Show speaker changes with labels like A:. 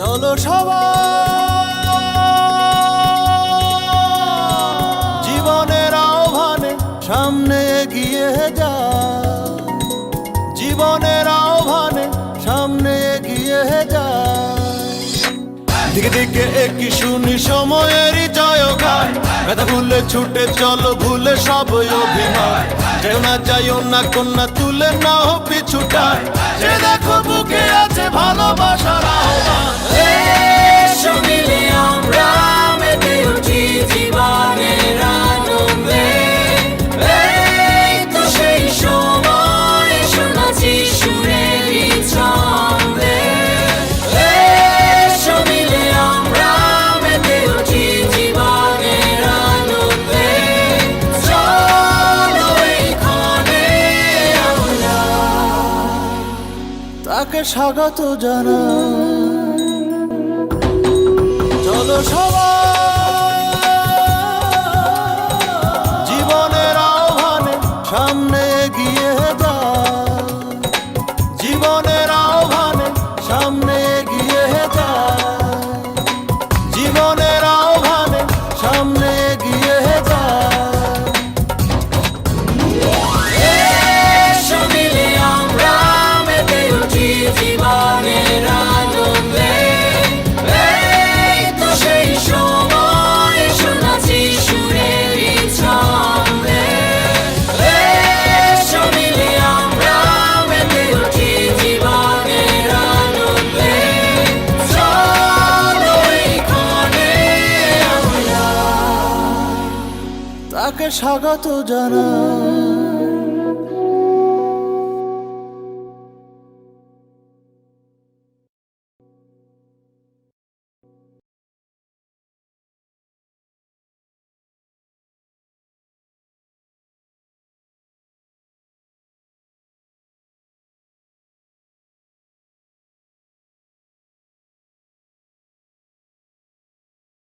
A: চলো সবাই। জীবনের আহ্বানে সামনে এগিয়ে যা। জীবনের আহ্বানে সামনে এগিয়ে যা। দিকে দিকে একই শুনি সময়েরই জয় গায় ব্যথা ভুলে ছুটে চলো, ভুলে সব অভিনয় যেও না যাইও না কন্যা, তুলে না হো পিছুটায় সে দেখো বুকে আছে ভালোবাসার আহ্বান। তাকে স্বাগত জানা চলো সবাই জীবনের আহ্বানে সামনে গিয়ে যা জীবনের তাকে স্বাগত জানা